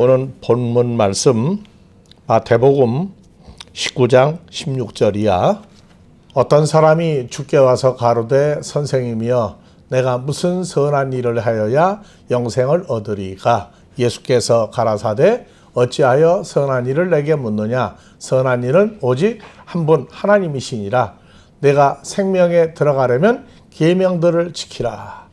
오늘 본문 말씀 마태복음 19장 16절 이야. 어떤 사람이 주께 와서 가로되 선생님이여 내가 무슨 선한 일을 하여야 영생을 얻으리까 예수께서 가라사대 어찌하여 선한 일을 내게 묻느냐? 선한 일은 오직 한 분 하나님이시니라. 내가 생명에 들어가려면 계명들을 지키라.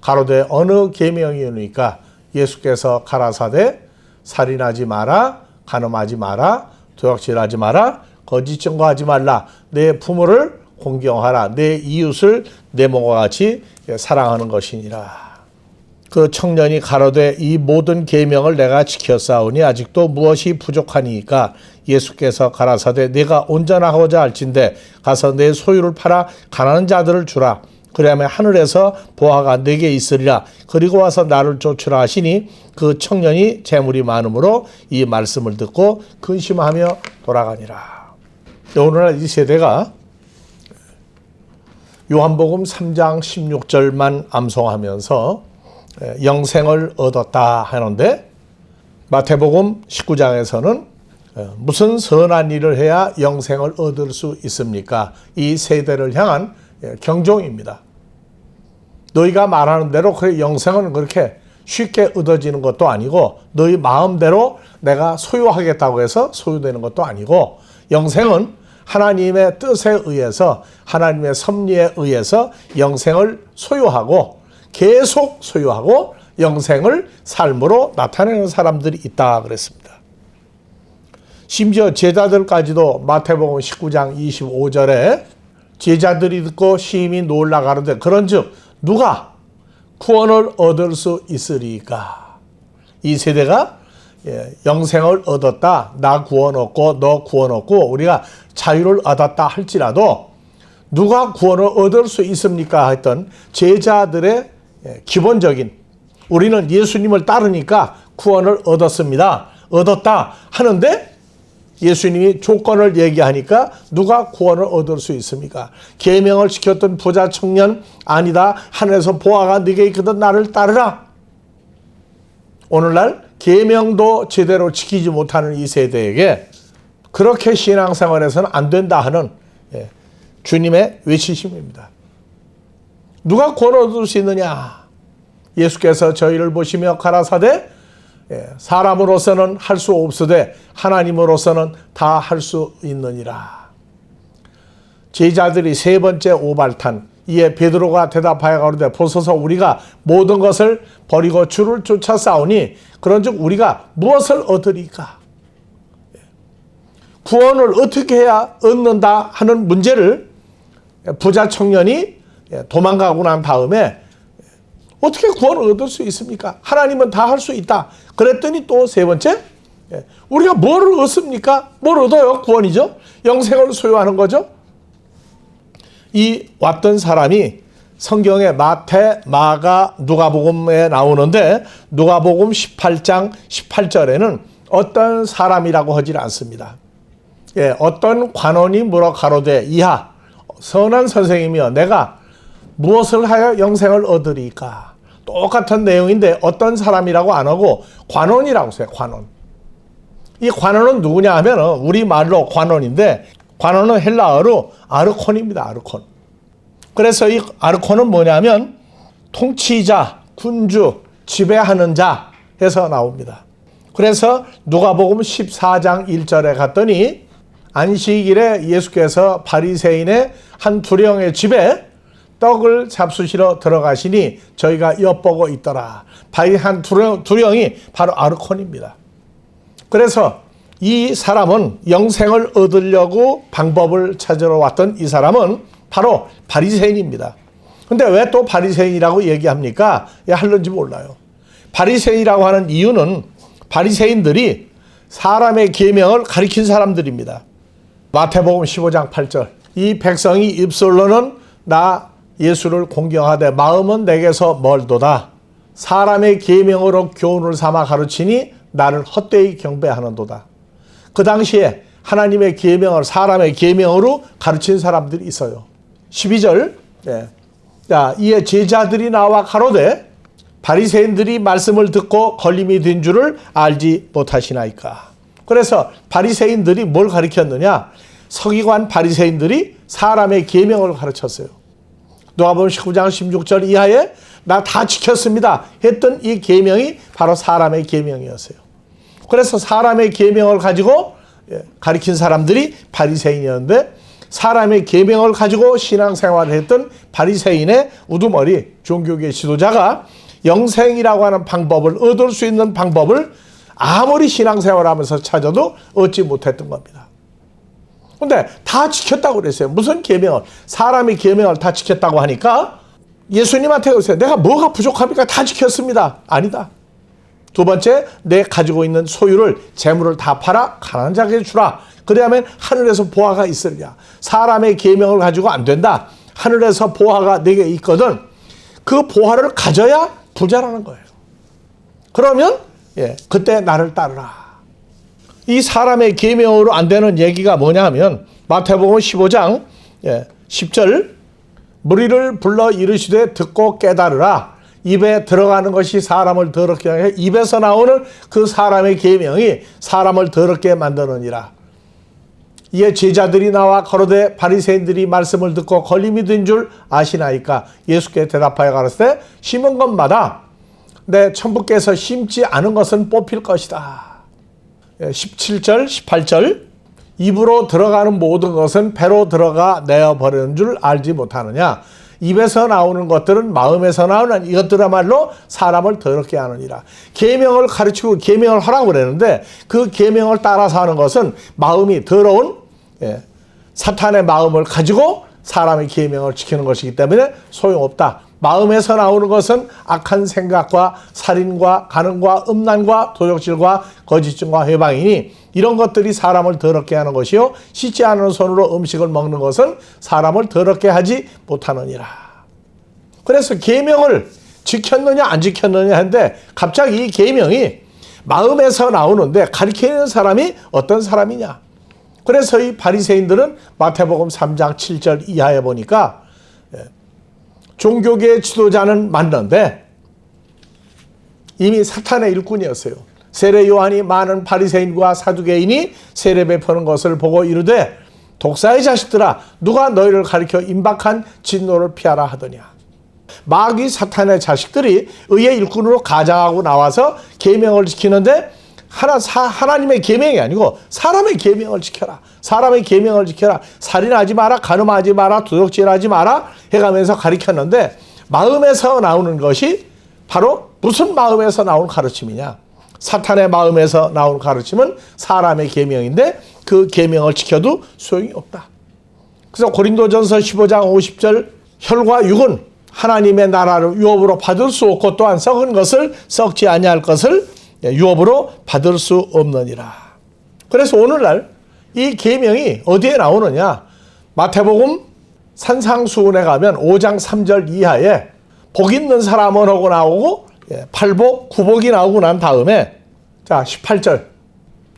가로되 어느 계명이오니까? 예수께서 가라사대 살인하지 마라 간음하지 마라 도둑질하지 마라 거짓 증거하지 말라. 내 부모를 공경하라. 내 이웃을 내 몸과 같이 사랑하는 것이니라. 그 청년이 가로되 이 모든 계명을 내가 지켰사오니 아직도 무엇이 부족하니까 예수께서 가라사대 내가 온전하고자 할진대 가서 내 소유를 팔아 가난한 자들을 주라 그러면 하늘에서 보화가 내게 있으리라 그리고 와서 나를 쫓으라 하시니 그 청년이 재물이 많으므로 이 말씀을 듣고 근심하며 돌아가니라 오늘날 이 세대가 요한복음 3장 16절만 암송하면서 영생을 얻었다 하는데 마태복음 19장에서는 무슨 선한 일을 해야 영생을 얻을 수 있습니까? 이 세대를 향한 경종입니다. 너희가 말하는 대로 그 영생은 그렇게 쉽게 얻어지는 것도 아니고 너희 마음대로 내가 소유하겠다고 해서 소유되는 것도 아니고 영생은 하나님의 뜻에 의해서 하나님의 섭리에 의해서 영생을 소유하고 계속 소유하고 영생을 삶으로 나타내는 사람들이 있다 그랬습니다. 심지어 제자들까지도 마태복음 19장 25절에 제자들이 듣고 심히 놀라 가는데 그런즉 누가 구원을 얻을 수 있으리까? 이 세대가 예, 영생을 얻었다. 나 구원 얻고 너 구원 얻고 우리가 자유를 얻었다 할지라도 누가 구원을 얻을 수 있습니까? 했던 제자들의 예, 기본적인 우리는 예수님을 따르니까 구원을 얻었습니다. 얻었다 하는데 예수님이 조건을 얘기하니까 누가 구원을 얻을 수 있습니까? 계명을 지켰던 부자 청년 아니다. 하늘에서 보아가 네게 있거든 나를 따르라. 오늘날 계명도 제대로 지키지 못하는 이 세대에게 그렇게 신앙생활에서는 안 된다 하는 예, 주님의 외치심입니다. 누가 구원 얻을 수 있느냐? 예수께서 저희를 보시며 가라사대 예, 사람으로서는 할 수 없으되 하나님으로서는 다 할 수 있느니라. 제자들이 세 번째 오발탄 이에 베드로가 대답하여 가로되 보소서 우리가 모든 것을 버리고 주를 쫓아 싸우니 그런즉 우리가 무엇을 얻으리까? 예. 구원을 어떻게 해야 얻는다 하는 문제를 부자 청년이 예, 도망가고 난 다음에 어떻게 구원을 얻을 수 있습니까? 하나님은 다 할 수 있다. 그랬더니 또 세 번째, 예, 우리가 뭘 얻습니까? 뭘 얻어요? 구원이죠. 영생을 소유하는 거죠. 이 왔던 사람이 성경에 마태, 마가, 누가복음에 나오는데 누가복음 18장 18절에는 어떤 사람이라고 하질 않습니다. 예, 어떤 관원이 물어 가로되 이하 선한 선생님이여 내가 무엇을 하여 영생을 얻으리까? 똑같은 내용인데 어떤 사람이라고 안 하고 관원이라고 써요. 관원. 이 관원은 누구냐 하면 우리 말로 관원인데 관원은 헬라어로 아르콘입니다. 아르콘. 그래서 이 아르콘은 뭐냐면 통치자, 군주, 지배하는 자 해서 나옵니다. 그래서 누가복음 14장 1절에 갔더니 안식일에 예수께서 바리새인의 한 두령의 집에 떡을 잡수시러 들어가시니 저희가 엿보고 있더라. 바위 한 두령, 두령이 바로 아르콘입니다. 그래서 이 사람은 영생을 얻으려고 방법을 찾으러 왔던 이 사람은 바로 바리새인입니다. 근데 왜 또 바리새인이라고 얘기합니까? 예, 할는지 몰라요. 바리새인이라고 하는 이유는 바리새인들이 사람의 계명을 가리킨 사람들입니다. 마태복음 15장 8절. 이 백성이 입술로는 나 예수를 공경하되 마음은 내게서 멀도다. 사람의 계명으로 교훈을 삼아 가르치니 나를 헛되이 경배하는도다. 그 당시에 하나님의 계명을 사람의 계명으로 가르친 사람들이 있어요. 12절. 예. 자, 이에 제자들이 나와 가로되 바리새인들이 말씀을 듣고 걸림이 된 줄을 알지 못하시나이까. 그래서 바리새인들이 뭘 가르쳤느냐? 서기관 바리새인들이 사람의 계명을 가르쳤어요. 누가복음 19장 16절 이하에 나 다 지켰습니다. 했던 이 계명이 바로 사람의 계명이었어요. 그래서 사람의 계명을 가지고 예, 가리킨 사람들이 바리새인이었는데 사람의 계명을 가지고 신앙생활을 했던 바리새인의 우두머리 종교계 지도자가 영생이라고 하는 방법을 얻을 수 있는 방법을 아무리 신앙생활하면서 찾아도 얻지 못했던 겁니다. 근데 다 지켰다고 그랬어요. 무슨 계명을 사람의 계명을 다 지켰다고 하니까 예수님한테 오세요. 내가 뭐가 부족합니까? 다 지켰습니다. 아니다. 두 번째, 내 가지고 있는 소유를 재물을 다 팔아 가난한 자에게 주라. 그래야면 하늘에서 보화가 있으리라. 사람의 계명을 가지고 안 된다. 하늘에서 보화가 내게 있거든. 그 보화를 가져야 부자라는 거예요. 그러면 예, 그때 나를 따르라. 이 사람의 계명으로 안 되는 얘기가 뭐냐 하면 마태복음 15장 예, 10절 무리를 불러 이르시되 듣고 깨달으라. 입에 들어가는 것이 사람을 더럽게 하게 입에서 나오는 그 사람의 계명이 사람을 더럽게 만드느니라. 이에 제자들이 나와 거로되 바리새인들이 말씀을 듣고 걸림이 된 줄 아시나이까 예수께 대답하여 가라사대 심은 것마다 내 천부께서 심지 않은 것은 뽑힐 것이다. 17절, 18절 입으로 들어가는 모든 것은 배로 들어가 내어 버리는 줄 알지 못하느냐. 입에서 나오는 것들은 마음에서 나오는 이것들야말로 사람을 더럽게 하느니라. 계명을 가르치고 계명을 하라고 그랬는데 그 계명을 따라서 하는 것은 마음이 더러운 예, 사탄의 마음을 가지고 사람의 계명을 지키는 것이기 때문에 소용없다. 마음에서 나오는 것은 악한 생각과 살인과 가능과 음란과 도적질과 거짓증과 회방이니 이런 것들이 사람을 더럽게 하는 것이요 씻지 않은 손으로 음식을 먹는 것은 사람을 더럽게 하지 못하느니라. 그래서 계명을 지켰느냐 안 지켰느냐 하는데 갑자기 이 계명이 마음에서 나오는데 가리키는 사람이 어떤 사람이냐? 그래서 이 바리새인들은 마태복음 3장 7절 이하에 보니까 종교계 지도자는 맞는데 이미 사탄의 일꾼이었어요. 세례 요한이 많은 바리새인과 사두개인이 세례 베푸는 것을 보고 이르되 독사의 자식들아 누가 너희를 가리켜 임박한 진노를 피하라 하더냐. 마귀 사탄의 자식들이 의의 일꾼으로 가장하고 나와서 계명을 지키는데 하나 사, 하나님의 계명이 아니고 사람의 계명을 지켜라. 사람의 계명을 지켜라. 살인하지 마라. 간음하지 마라. 도둑질하지 마라. 해가면서 가르쳤는데 마음에서 나오는 것이 바로 무슨 마음에서 나온 가르침이냐? 사탄의 마음에서 나온 가르침은 사람의 계명인데 그 계명을 지켜도 소용이 없다. 그래서 고린도전서 15장 50절 혈과 육은 하나님의 나라를 유업으로 받을 수 없고 또한 썩은 것을 썩지 아니할 것을 유업으로 받을 수 없느니라. 그래서 오늘날 이 계명이 어디에 나오느냐? 마태복음 산상수훈에 가면 5장 3절 이하에 복 있는 사람은 하고 나오고 예, 팔복, 구복이 나오고 난 다음에 자 18절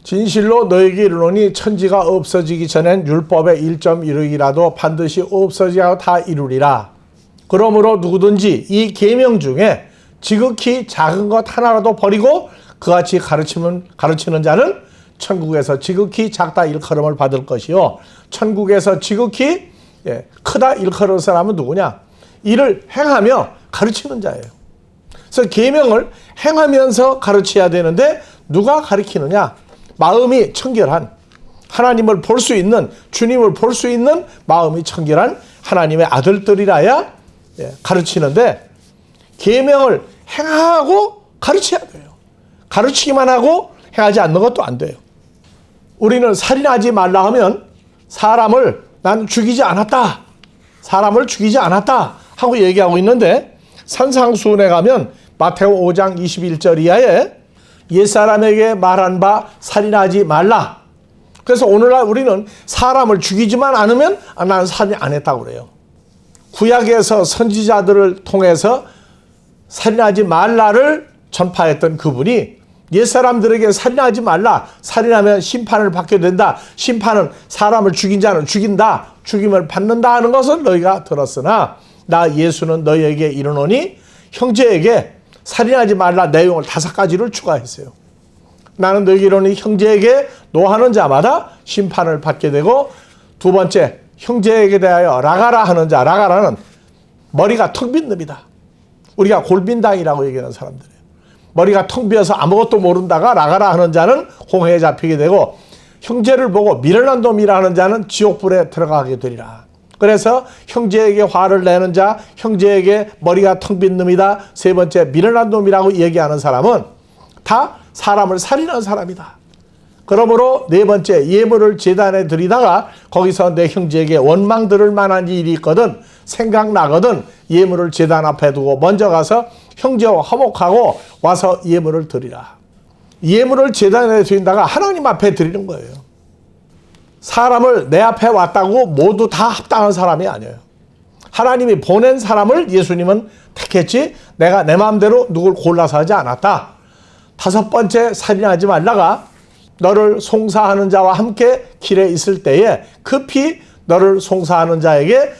진실로 너에게 이르노니 천지가 없어지기 전엔 율법의 1.1획이라도 반드시 없어지고 다 이루리라. 그러므로 누구든지 이 계명 중에 지극히 작은 것 하나라도 버리고 그같이 가르치면 가르치는 자는 천국에서 지극히 작다 일컬음을 받을 것이요 천국에서 지극히 예, 크다 일컬을 사람은 누구냐? 이를 행하며 가르치는 자예요. 그래서 계명을 행하면서 가르쳐야 되는데 누가 가르치느냐? 마음이 청결한 하나님을 볼 수 있는 주님을 볼 수 있는 마음이 청결한 하나님의 아들들이라야 예, 가르치는데 계명을 행하고 가르쳐야 돼요. 가르치기만 하고 행하지 않는 것도 안 돼요. 우리는 살인하지 말라 하면 사람을 난 죽이지 않았다. 사람을 죽이지 않았다. 하고 얘기하고 있는데 산상수훈에 가면 마태오 5장 21절 이하에 옛사람에게 말한 바 살인하지 말라. 그래서 오늘날 우리는 사람을 죽이지만 않으면 아, 나는 살인 안 했다고 그래요. 구약에서 선지자들을 통해서 살인하지 말라를 전파했던 그분이 옛 사람들에게 살인하지 말라. 살인하면 심판을 받게 된다. 심판은 사람을 죽인 자는 죽인다. 죽임을 받는다 하는 것을 너희가 들었으나 나 예수는 너희에게 이르노니 형제에게 살인하지 말라 내용을 다섯 가지를 추가했어요. 나는 너에게 이르노니 형제에게 노하는 자마다 심판을 받게 되고 두 번째 형제에게 대하여 라가라 하는 자 라가라는 머리가 텅빈 놈이다. 우리가 골빈당이라고 얘기하는 사람들이에요. 머리가 텅 비어서 아무것도 모른다가 라가라 하는 자는 홍해에 잡히게 되고 형제를 보고 미련한 놈이라 하는 자는 지옥불에 들어가게 되리라. 그래서 형제에게 화를 내는 자, 형제에게 머리가 텅 빈 놈이다. 세 번째 미련한 놈이라고 얘기하는 사람은 다 사람을 살인한 사람이다. 그러므로 네 번째 예물을 재단에 드리다가 거기서 내 형제에게 원망 들을 만한 일이 있거든 생각나거든 예물을 재단 앞에 두고 먼저 가서 형제와 화목하고 와서 예물을 드리라. 예물을 재단에 드린다가 하나님 앞에 드리는 거예요. 사람을 내 앞에 왔다고 모두 다 합당한 사람이 아니에요. 하나님이 보낸 사람을 예수님은 택했지 내가 내 마음대로 누굴 골라서 하지 않았다. 다섯 번째 살인하지 말라가 너를 송사하는 자와 함께 길에 있을 때에 급히 너를 송사하는 자에게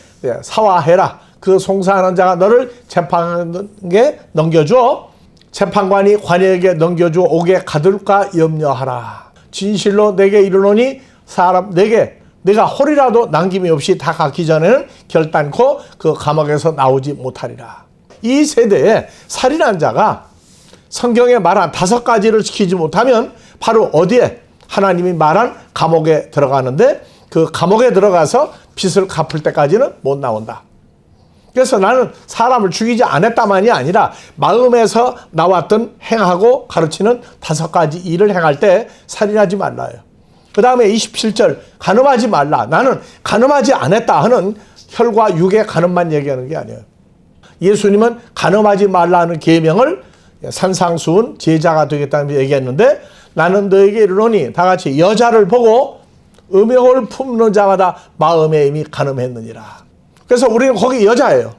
사화해라. 그 송사하는 자가 너를 재판에 넘겨줘. 재판관이 관에게 넘겨줘 오게 가둘까 염려하라. 진실로 내게 이르노니 사람 내게 내가 홀이라도 남김이 없이 다 갖기 전에는 결단코 그 감옥에서 나오지 못하리라. 이 세대에 살인한 자가 성경에 말한 다섯 가지를 지키지 못하면 바로 어디에 하나님이 말한 감옥에 들어가는데 그 감옥에 들어가서 빚을 갚을 때까지는 못 나온다. 그래서 나는 사람을 죽이지 않았다만이 아니라 마음에서 나왔던 행하고 가르치는 다섯 가지 일을 행할 때 살인하지 말라요. 그 다음에 27절 간음하지 말라. 나는 간음하지 않았다 하는 혈과 육의 간음만 얘기하는 게 아니에요. 예수님은 간음하지 말라는 계명을 산상수훈 제자가 되겠다는 얘기했는데 나는 너에게 이르노니 다 같이 여자를 보고 음욕을 품는 자마다 마음에 이미 간음했느니라. 그래서 우리는 거기 여자예요.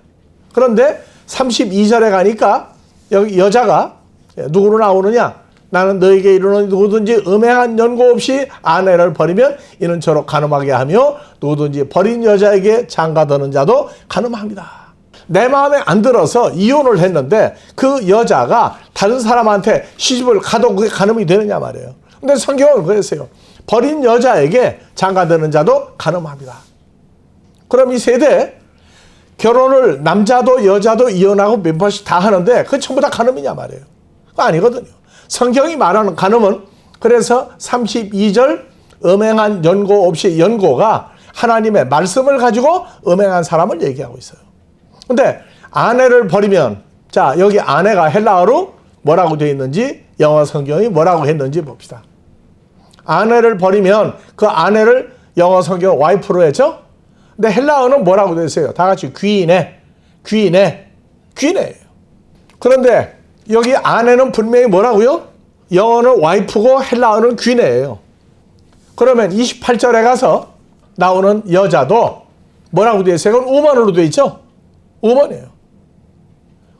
그런데 32절에 가니까 여기 여자가 누구로 나오느냐? 나는 너에게 이르노니 누구든지 음행한 연고 없이 아내를 버리면 이는 저로 간음하게 하며 누구든지 버린 여자에게 장가드는 자도 간음합니다. 내 마음에 안 들어서 이혼을 했는데 그 여자가 다른 사람한테 시집을 가도 그게 간음이 되느냐 말이에요. 근데 성경은 그랬어요. 버린 여자에게 장가드는 자도 간음합니다. 그럼 이 세대 결혼을 남자도 여자도 이혼하고 몇 번씩 다 하는데 그 전부 다 간음이냐 말이에요. 아니거든요. 성경이 말하는 간음은 그래서 32절 음행한 연고 없이 연고가 하나님의 말씀을 가지고 음행한 사람을 얘기하고 있어요. 근데 아내를 버리면 자 여기 아내가 헬라어로 뭐라고 되어 있는지 영어 성경이 뭐라고 했는지 봅시다. 아내를 버리면 그 아내를 영어 성경 와이프로 했죠. 근데 헬라어는 뭐라고 되어 있어요? 다 같이 귀인에 귀인에 귀인에요. 그런데 여기 아내는 분명히 뭐라고요? 영어는 와이프고 헬라어는 귀인에요. 그러면 28절에 가서 나오는 여자도 뭐라고 있어요? 그건 우먼으로 되어 있죠. 우먼이에요.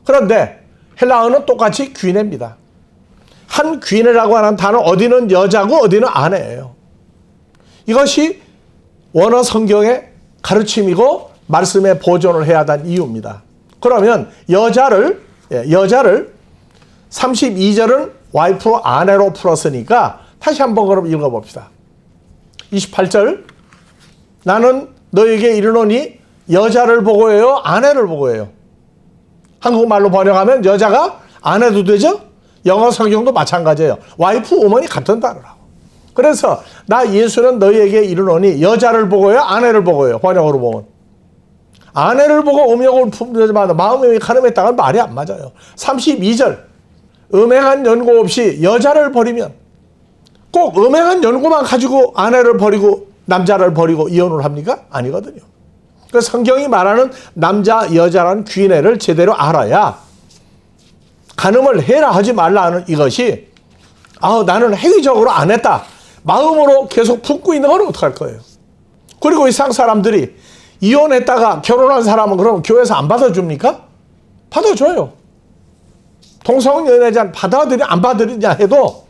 그런데 헬라어는 똑같이 귀내입니다. 한 귀내라고 하는 단어 어디는 여자고 어디는 아내예요. 이것이 원어 성경의 가르침이고 말씀에 보존을 해야 한다는 이유입니다. 그러면 여자를 예, 여자를 32절은 와이프 아내로 풀었으니까 다시 한번 그럼 읽어봅시다. 28절 나는 너에게 이르노니 여자를 보고 해요? 아내를 보고 해요? 한국말로 번역하면 여자가 아내도 되죠? 영어 성경도 마찬가지예요. 와이프, 어머니 같은 단어라고. 그래서 나 예수는 너희에게 이르노니 여자를 보고요? 아내를 보고요? 번역으로 보면. 아내를 보고 음욕을 품자마자 마음이 가늠했다는 말이 안 맞아요. 32절 음행한 연고 없이 여자를 버리면 꼭 음행한 연고만 가지고 아내를 버리고 남자를 버리고 이혼을 합니까? 아니거든요. 그 성경이 말하는 남자 여자라는 귀내를 제대로 알아야 간음을 해라 하지 말라는 이것이 아 나는 행위적으로 안 했다 마음으로 계속 품고 있는 건 어떡할 거예요. 그리고 이상 사람들이 이혼했다가 결혼한 사람은 그럼 교회에서 안 받아줍니까? 받아줘요. 동성연애자 받아들이 안 받아들이냐 해도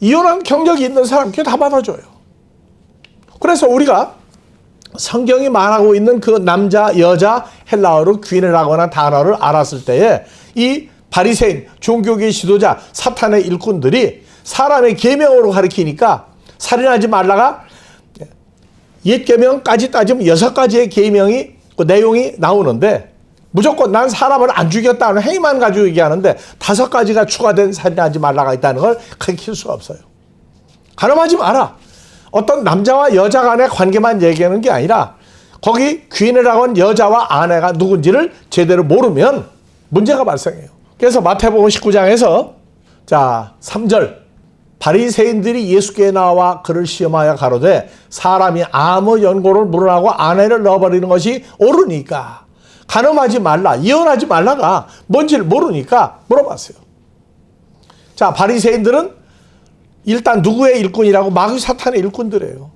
이혼한 경력이 있는 사람 교회 다 받아줘요. 그래서 우리가 성경이 말하고 있는 그 남자, 여자, 헬라어로 귀인이라고 하는 단어를 알았을 때에 이 바리새인 종교계 지도자 사탄의 일꾼들이 사람의 계명으로 가리키니까 살인하지 말라가 옛 계명까지 따지면 여섯 가지의 계명이 그 내용이 나오는데 무조건 난 사람을 안 죽였다는 행위만 가지고 얘기하는데 다섯 가지가 추가된 살인하지 말라가 있다는 걸 가리킬 수가 없어요. 가늠하지 마라. 어떤 남자와 여자 간의 관계만 얘기하는 게 아니라 거기 귀인이라고 한 여자와 아내가 누군지를 제대로 모르면 문제가 발생해요. 그래서 마태복음 19장에서 자 3절 바리새인들이 예수께 나와 그를 시험하여 가로되 사람이 아무 연고를 물어나고 아내를 넣어버리는 것이 옳으니까 가늠하지 말라 이혼하지 말라가 뭔지를 모르니까 물어봤어요. 자 바리새인들은 일단 누구의 일꾼이라고 마귀 사탄의 일꾼들이에요.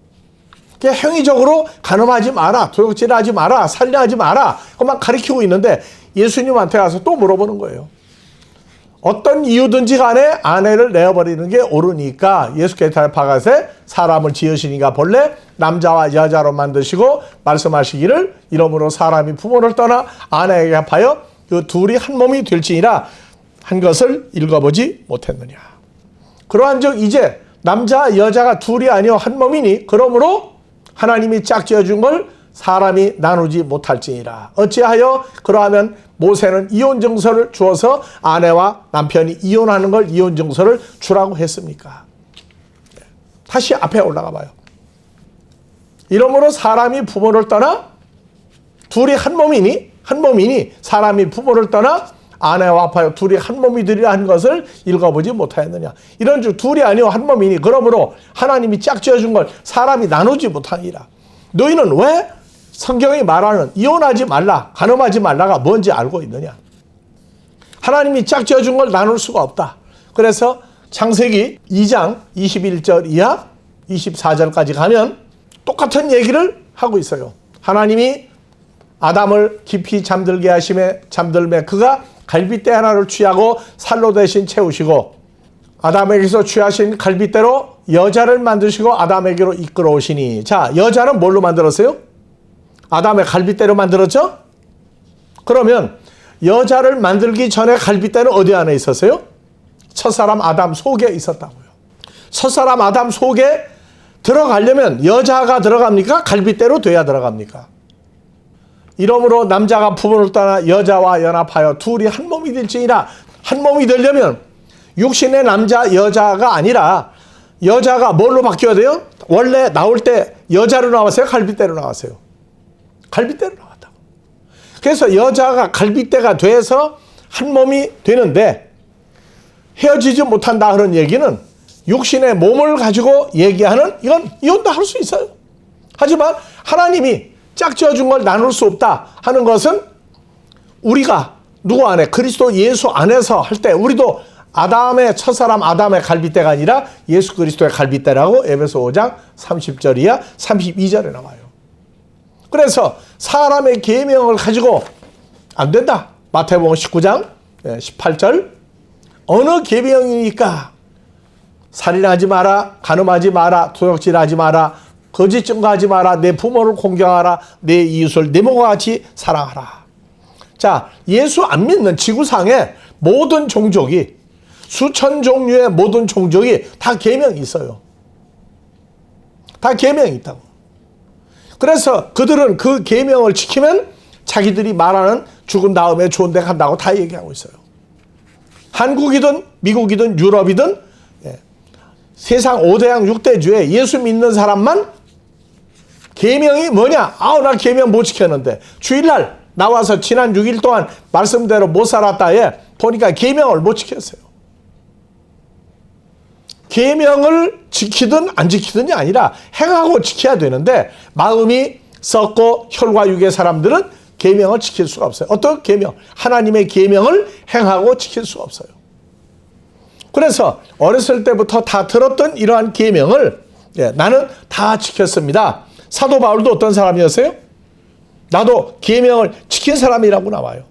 그냥 행위적으로 가늠하지 마라, 도둑질하지 마라, 살려하지 마라, 그만 가리키고 있는데 예수님한테 가서 또 물어보는 거예요. 어떤 이유든지 간에 아내를 내어버리는 게 옳으니까 예수께서 대답하가세 사람을 지으시니까 본래 남자와 여자로 만드시고 말씀하시기를 이러므로 사람이 부모를 떠나 아내에게 합하여 그 둘이 한 몸이 될지니라 한 것을 읽어보지 못했느냐. 그러한즉 이제 남자 여자가 둘이 아니요 한 몸이니 그러므로 하나님이 짝지어 준걸 사람이 나누지 못할지니라. 어찌하여 그러하면 모세는 이혼 증서를 주어서 아내와 남편이 이혼하는 걸 이혼 증서를 주라고 했습니까? 다시 앞에 올라가 봐요. 이러므로 사람이 부모를 떠나 둘이 한 몸이니 한 몸이니 사람이 부모를 떠나 아내와 합하여 둘이 한 몸이 되리라 한 것을 읽어보지 못하였느냐. 이런 주 둘이 아니요 한 몸이니 그러므로 하나님이 짝지어 준 걸 사람이 나누지 못하니라. 너희는 왜 성경이 말하는 이혼하지 말라, 가늠하지 말라가 뭔지 알고 있느냐? 하나님이 짝지어 준 걸 나눌 수가 없다. 그래서 창세기 2장 21절 이하 24절까지 가면 똑같은 얘기를 하고 있어요. 하나님이 아담을 깊이 잠들게 하심에 잠들매 그가 갈빗대 하나를 취하고 살로 대신 채우시고 아담에게서 취하신 갈빗대로 여자를 만드시고 아담에게로 이끌어 오시니 자 여자는 뭘로 만들었어요? 아담의 갈빗대로 만들었죠? 그러면 여자를 만들기 전에 갈빗대는 어디 안에 있었어요? 첫사람 아담 속에 있었다고요. 첫사람 아담 속에 들어가려면 여자가 들어갑니까? 갈빗대로 돼야 들어갑니까? 이러므로 남자가 부모를 떠나 여자와 연합하여 둘이 한 몸이 될지니라 한 몸이 되려면 육신의 남자 여자가 아니라 여자가 뭘로 바뀌어야 돼요? 원래 나올 때 여자로 나왔어요? 갈빗대로 나왔어요? 갈빗대로 나왔다고. 그래서 여자가 갈빗대가 돼서 한 몸이 되는데 헤어지지 못한다 하는 얘기는 육신의 몸을 가지고 얘기하는 이건 이혼도 할 수 있어요. 하지만 하나님이 짝지어 준 걸 나눌 수 없다 하는 것은 우리가 누구 안에 그리스도 예수 안에서 할 때 우리도 아담의 첫사람 아담의 갈빗대가 아니라 예수 그리스도의 갈빗대라고 에베소 5장 30절 이하 32절에 나와요. 그래서 사람의 계명을 가지고 안 된다. 마태복음 19장 18절 어느 계명이니까 살인하지 마라, 간음하지 마라, 도둑질하지 마라, 거짓 증거하지 마라, 내 부모를 공경하라, 내 이웃을 내 몸과 같이 사랑하라. 자, 예수 안 믿는 지구상의 모든 종족이 수천 종류의 모든 종족이 다 계명이 있어요. 다 계명이 있다고. 그래서 그들은 그 계명을 지키면 자기들이 말하는 죽은 다음에 좋은 데 간다고 다 얘기하고 있어요. 한국이든 미국이든 유럽이든 예. 세상 5대양 6대주에 예수 믿는 사람만 계명이 뭐냐? 아우 나 계명 못 지켰는데 주일날 나와서 지난 6일 동안 말씀대로 못 살았다에 보니까 계명을 못 지켰어요. 계명을 지키든 안 지키든이 아니라 행하고 지켜야 되는데 마음이 썩고 혈과 육의 사람들은 계명을 지킬 수가 없어요. 어떤 계명? 하나님의 계명을 행하고 지킬 수가 없어요. 그래서 어렸을 때부터 다 들었던 이러한 계명을 예, 나는 다 지켰습니다. 사도 바울도 어떤 사람이었어요? 나도 계명을 지킨 사람이라고 나와요.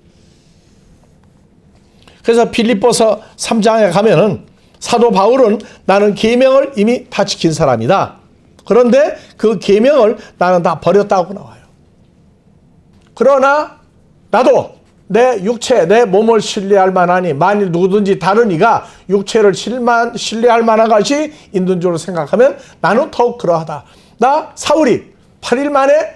그래서 빌립보서 3장에 가면은 사도 바울은 나는 계명을 이미 다 지킨 사람이다. 그런데 그 계명을 나는 다 버렸다고 나와요. 그러나 나도 내 육체, 내 몸을 신뢰할 만하니 만일 누구든지 다른 이가 육체를 실만, 신뢰할 만한 것이 있는 줄로 생각하면 나는 더욱 그러하다. 나 사울이 8일 만에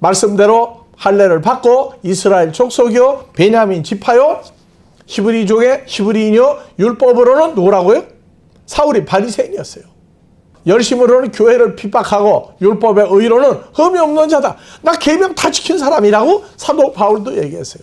말씀대로 할례를 받고 이스라엘 족속이요 베냐민 지파요 히브리족의 히브리인이요 율법으로는 누구라고요? 사울이 바리새인이었어요. 열심으로는 교회를 핍박하고 율법의 의로는 흠이 없는 자다. 나 계명 다 지킨 사람이라고 사도 바울도 얘기했어요.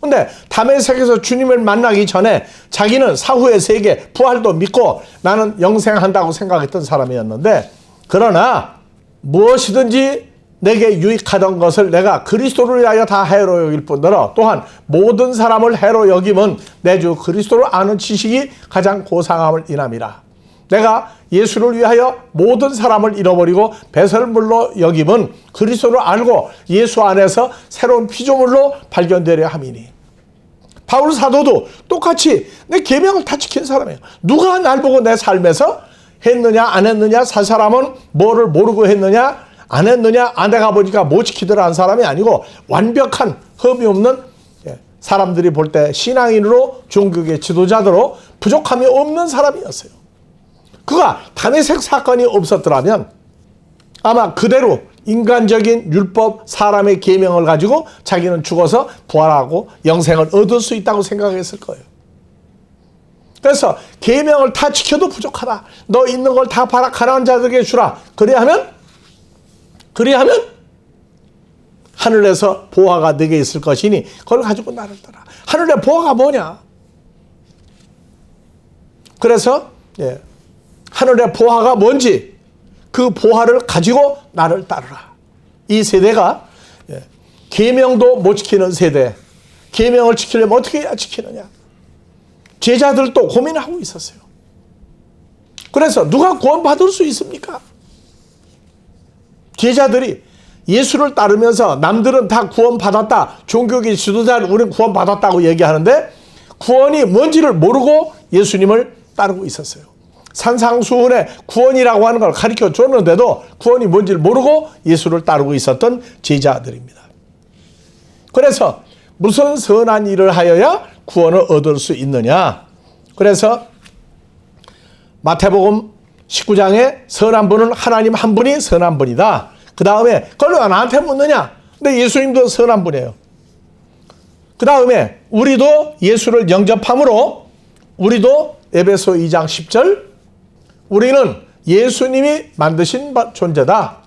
근데 담에색에서 주님을 만나기 전에 자기는 사후의 세계 부활도 믿고 나는 영생한다고 생각했던 사람이었는데 그러나 무엇이든지 내게 유익하던 것을 내가 그리스도를 위하여 다 해로 여길 뿐더러 또한 모든 사람을 해로 여김은 내 주 그리스도를 아는 지식이 가장 고상함을 인함이라. 내가 예수를 위하여 모든 사람을 잃어버리고 배설물로 여김은 그리스도를 알고 예수 안에서 새로운 피조물로 발견되려 함이니. 바울 사도도 똑같이 내 계명을 다 지킨 사람이에요. 누가 날 보고 내 삶에서 했느냐 안 했느냐 살 사람은 뭐를 모르고 했느냐 안 했느냐 안 해가 보니까 못 지키더라 한 사람이 아니고 완벽한 흠이 없는 예, 사람들이 볼 때 신앙인으로 종교계 지도자들로 부족함이 없는 사람이었어요. 그가 담에색 사건이 없었더라면 아마 그대로 인간적인 율법 사람의 계명을 가지고 자기는 죽어서 부활하고 영생을 얻을 수 있다고 생각했을 거예요. 그래서 계명을 다 지켜도 부족하다. 너 있는 걸다 팔아 가난한 자들에게 주라. 그래야 하면 그래야하면 하늘에서 보화가 내게 있을 것이니 그걸 가지고 나를 따라. 하늘의 보화가 뭐냐? 그래서 예, 하늘의 보화가 뭔지 그 보화를 가지고 나를 따르라. 이 세대가 예, 계명도 못 지키는 세대. 계명을 지키려면 어떻게 해야 지키느냐? 제자들도 고민하고 있었어요. 그래서 누가 구원받을 수 있습니까? 제자들이 예수를 따르면서 남들은 다 구원받았다. 종교계 지도자는 우리는 구원받았다고 얘기하는데 구원이 뭔지를 모르고 예수님을 따르고 있었어요. 산상수훈의 구원이라고 하는 걸 가르쳐 줬는데도 구원이 뭔지를 모르고 예수를 따르고 있었던 제자들입니다. 그래서 무슨 선한 일을 하여야 구원을 얻을 수 있느냐? 그래서 마태복음 19장에 선한 분은 하나님 한 분이 선한 분이다. 그 다음에 그걸 왜 나한테 묻느냐? 근데 예수님도 선한 분이에요. 그 다음에 우리도 예수를 영접함으로 우리도 에베소 2장 10절 우리는 예수님이 만드신 존재다.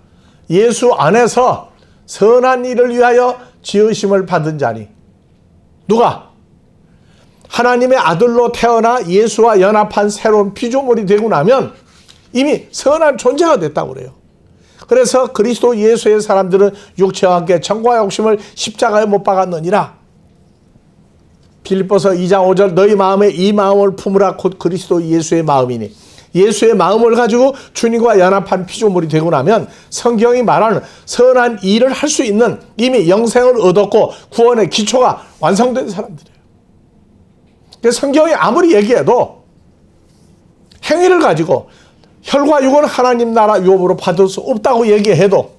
예수 안에서 선한 일을 위하여 지으심을 받은 자니 누가 하나님의 아들로 태어나 예수와 연합한 새로운 피조물이 되고 나면 이미 선한 존재가 됐다고 그래요. 그래서 그리스도 예수의 사람들은 육체와 함께 정과 욕심을 십자가에 못 박았느니라. 빌립보서 2장 5절 너희 마음에 이 마음을 품으라 곧 그리스도 예수의 마음이니 예수의 마음을 가지고 주님과 연합한 피조물이 되고 나면 성경이 말하는 선한 일을 할 수 있는 이미 영생을 얻었고 구원의 기초가 완성된 사람들이에요. 성경이 아무리 얘기해도 행위를 가지고 혈과 육은 하나님 나라 유업으로 받을 수 없다고 얘기해도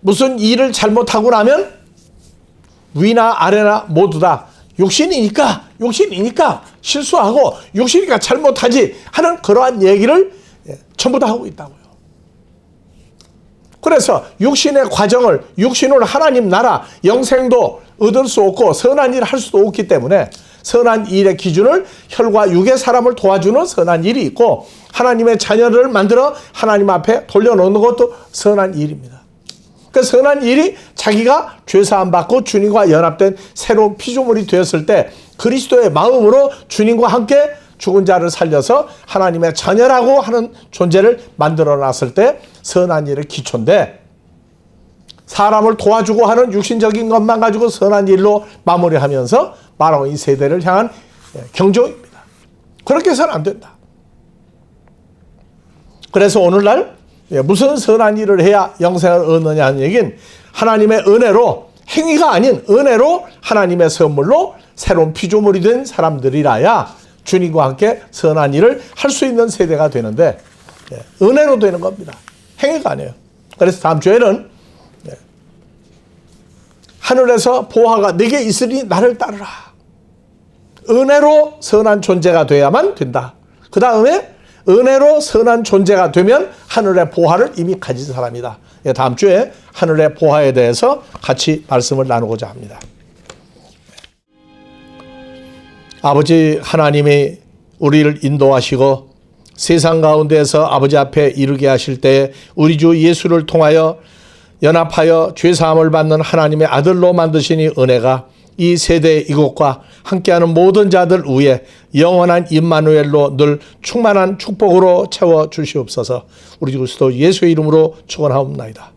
무슨 일을 잘못하고 나면 위나 아래나 모두 다 육신이니까 육신이니까 실수하고 육신이니까 잘못하지 하는 그러한 얘기를 예, 전부 다 하고 있다고요. 그래서 육신의 과정을 육신을 하나님 나라 영생도 얻을 수 없고 선한 일을 할 수도 없기 때문에 선한 일의 기준을 혈과 육의 사람을 도와주는 선한 일이 있고 하나님의 자녀를 만들어 하나님 앞에 돌려놓는 것도 선한 일입니다. 그 선한 일이 자기가 죄사함 받고 주님과 연합된 새로운 피조물이 되었을 때 그리스도의 마음으로 주님과 함께 죽은 자를 살려서 하나님의 자녀라고 하는 존재를 만들어 놨을 때 선한 일의 기초인데 사람을 도와주고 하는 육신적인 것만 가지고 선한 일로 마무리하면서 바로 이 세대를 향한 경종입니다. 그렇게 해서는 안 된다. 그래서 오늘날 무슨 선한 일을 해야 영생을 얻느냐 하는 얘기는 하나님의 은혜로 행위가 아닌 은혜로 하나님의 선물로 새로운 피조물이 된 사람들이라야 주님과 함께 선한 일을 할 수 있는 세대가 되는데 은혜로 되는 겁니다. 행위가 아니에요. 그래서 다음 주에는 하늘에서 보화가 네게 있으니 나를 따르라. 은혜로 선한 존재가 돼야만 된다. 그 다음에 은혜로 선한 존재가 되면 하늘의 보화를 이미 가진 사람이다. 예, 다음 주에 하늘의 보화에 대해서 같이 말씀을 나누고자 합니다. 아버지 하나님이 우리를 인도하시고 세상 가운데서 아버지 앞에 이르게 하실 때에 우리 주 예수를 통하여 연합하여 죄사함을 받는 하나님의 아들로 만드시니 은혜가 이 세대 이곳과 함께하는 모든 자들 위에 영원한 임마누엘로 늘 충만한 축복으로 채워 주시옵소서. 우리 주 그리스도 예수의 이름으로 축원하옵나이다.